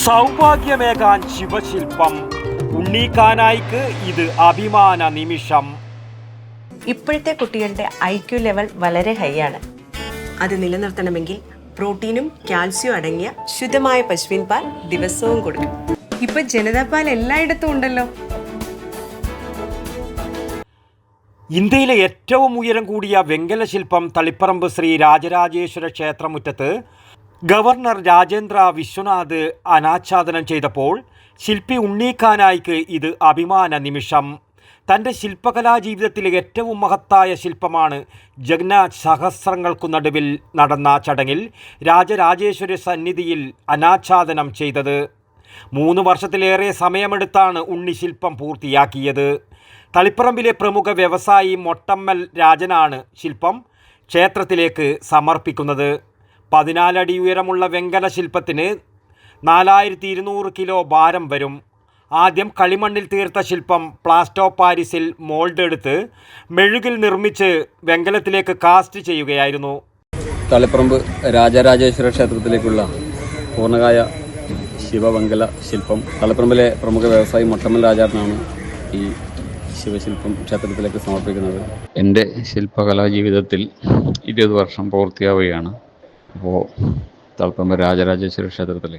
സൗഭാഗ്യമേകാൻ ശിവശില്പം. ഉണ്ണീക്കാനായിക്ക് ഇത് അഭിമാന നിമിഷം. ഇപ്പോഴത്തെ കുട്ടികളുടെ ഐ ക്യു ലെവൽ വളരെ ഹൈ ആണ്. അത് നിലനിർത്തണമെങ്കിൽ പ്രോട്ടീനും കാൽസ്യവും അടങ്ങിയ ശുദ്ധമായ പശുവിൻ പാൽ ദിവസവും കൊടുക്കും ഇപ്പൊ ജനതാ പാൽ എല്ലായിടത്തും ഉണ്ടല്ലോ. ഇന്ത്യയിലെ ഏറ്റവും ഉയരം കൂടിയ വെങ്കല ശില്പം തളിപ്പറമ്പ് ശ്രീ രാജരാജേശ്വര ക്ഷേത്രമുറ്റത്ത് ഗവർണർ രാജേന്ദ്ര വിശ്വനാഥ് അനാച്ഛാദനം ചെയ്തപ്പോൾ ശില്പി ഉണ്ണീഖാനായിക്ക് ഇത് അഭിമാന നിമിഷം. തന്റെ ശില്പകലാ ജീവിതത്തിലെ ഏറ്റവും മഹത്തായ ശില്പമാണ് ജഗ്നാഥ് സഹസ്രങ്ങൾക്കു നടുവിൽ നടന്ന ചടങ്ങിൽ രാജരാജേശ്വരി സന്നിധിയിൽ അനാച്ഛാദനം ചെയ്തത്. മൂന്ന് വർഷത്തിലേറെ സമയമെടുത്താണ് ഉണ്ണി ശില്പം പൂർത്തിയാക്കിയത്. തളിപ്പറമ്പിലെ പ്രമുഖ വ്യവസായി മൊട്ടമ്മൽ രാജനാണ് ശില്പം ക്ഷേത്രത്തിലേക്ക് സമർപ്പിക്കുന്നത്. പതിനാലടി ഉയരമുള്ള വെങ്കല ശില്പത്തിന് നാലായിരത്തി ഇരുന്നൂറ് കിലോ ഭാരം വരും. ആദ്യം കളിമണ്ണിൽ തീർത്ത ശില്പം പ്ലാസ്റ്റോ പാരിസിൽ മോൾഡ് എടുത്ത് മെഴുകിൽ നിർമ്മിച്ച് വെങ്കലത്തിലേക്ക് കാസ്റ്റ് ചെയ്യുകയായിരുന്നു. തളിപ്പറമ്പ് രാജരാജേശ്വര ക്ഷേത്രത്തിലേക്കുള്ള പൂർണകായ ശിവവെങ്കല ശില്പം. തളിപ്പറമ്പിലെ പ്രമുഖ വ്യവസായി മൊട്ടമ്മൽ രാജാറിനാണ് ഈ ശിവശില്പം ക്ഷേത്രത്തിലേക്ക് സമർപ്പിക്കുന്നത്. എന്റെ ശില്പകലാ ജീവിതത്തിൽ ഇരുപത് വർഷം പൂർത്തിയാവുകയാണ്. അപ്പോൾ തളപ്പമ്പ രാജരാജേശ്വര ക്ഷേത്രത്തിൽ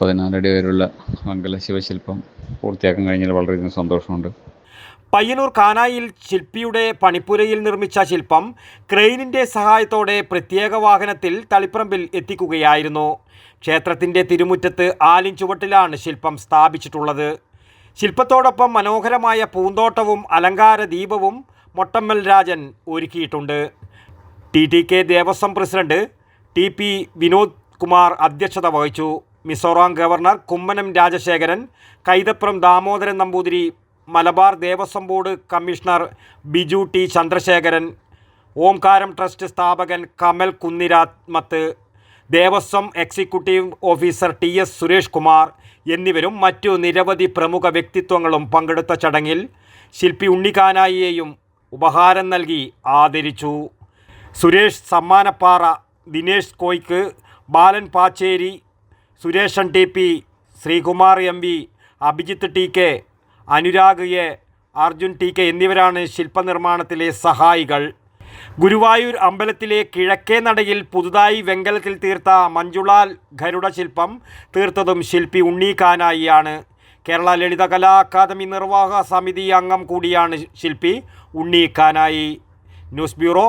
പതിനാലടി വരെയുള്ള മംഗല ശിവശില്പം പൂർത്തിയാക്കാൻ കഴിഞ്ഞാൽ വളരെയധികം സന്തോഷമുണ്ട്. പയ്യന്നൂർ കാനായിൽ ശില്പിയുടെ പണിപ്പുരയിൽ നിർമ്മിച്ച ശില്പം ക്രെയിനിന്റെ സഹായത്തോടെ പ്രത്യേക വാഹനത്തിൽ തളിപ്പറമ്പിൽ എത്തിക്കുകയായിരുന്നു. ക്ഷേത്രത്തിന്റെ തിരുമുറ്റത്ത് ആലിൻ ചുവട്ടിലാണ് ശില്പം സ്ഥാപിച്ചിട്ടുള്ളത്. ശില്പത്തോടൊപ്പം മനോഹരമായ പൂന്തോട്ടവും അലങ്കാര ദീപവും മൊട്ടമ്മൽ രാജൻ ഒരുക്കിയിട്ടുണ്ട്. T T K Devaswom president T P Vinod Kumar അധ്യക്ഷത വഹിച്ചു. Mizoram governor Kummanam Rajasekharan Kaithapuram Damodaran Namboothiri Malabar Devaswom board commissioner Biju T Chandrasekharan Omkaram trust സ്ഥാപകൻ Kamal Kunnirathmath Devaswom executive officer T S Suresh Kumar എന്നിവരും മറ്റു നിരവധി പ്രമുഖ വ്യക്തിത്വങ്ങളും പങ്കെടുത്ത ചടങ്ങിൽ ശില്പി ഉണ്ണിക്കാനായിയെയും ഉപഹാരം നൽകി ആദരിച്ചു. Suresh Sammanappara Dinesh കോയ്ക്ക് Balan Pacheri Sureshan T P Sreekumar M V Abhijith T K Anurag A Arjun T K എന്നിവരാണ് ശില്പനിർമ്മാണത്തിലെ സഹായികൾ. ഗുരുവായൂർ അമ്പലത്തിലെ കിഴക്കേ നടയിൽ പുതുതായി വെങ്കലത്തിൽ തീർത്ത മഞ്ജുളാൽ ഗരുഡ ശില്പം തീർത്തതും ശില്പി ഉണ്ണിക്കാനായിയാണ് കേരള ലളിതകലാ അക്കാദമി നിർവാഹക സമിതി അംഗം കൂടിയാണ് ശില്പി ഉണ്ണിക്കാനായി ന്യൂസ് ബ്യൂറോ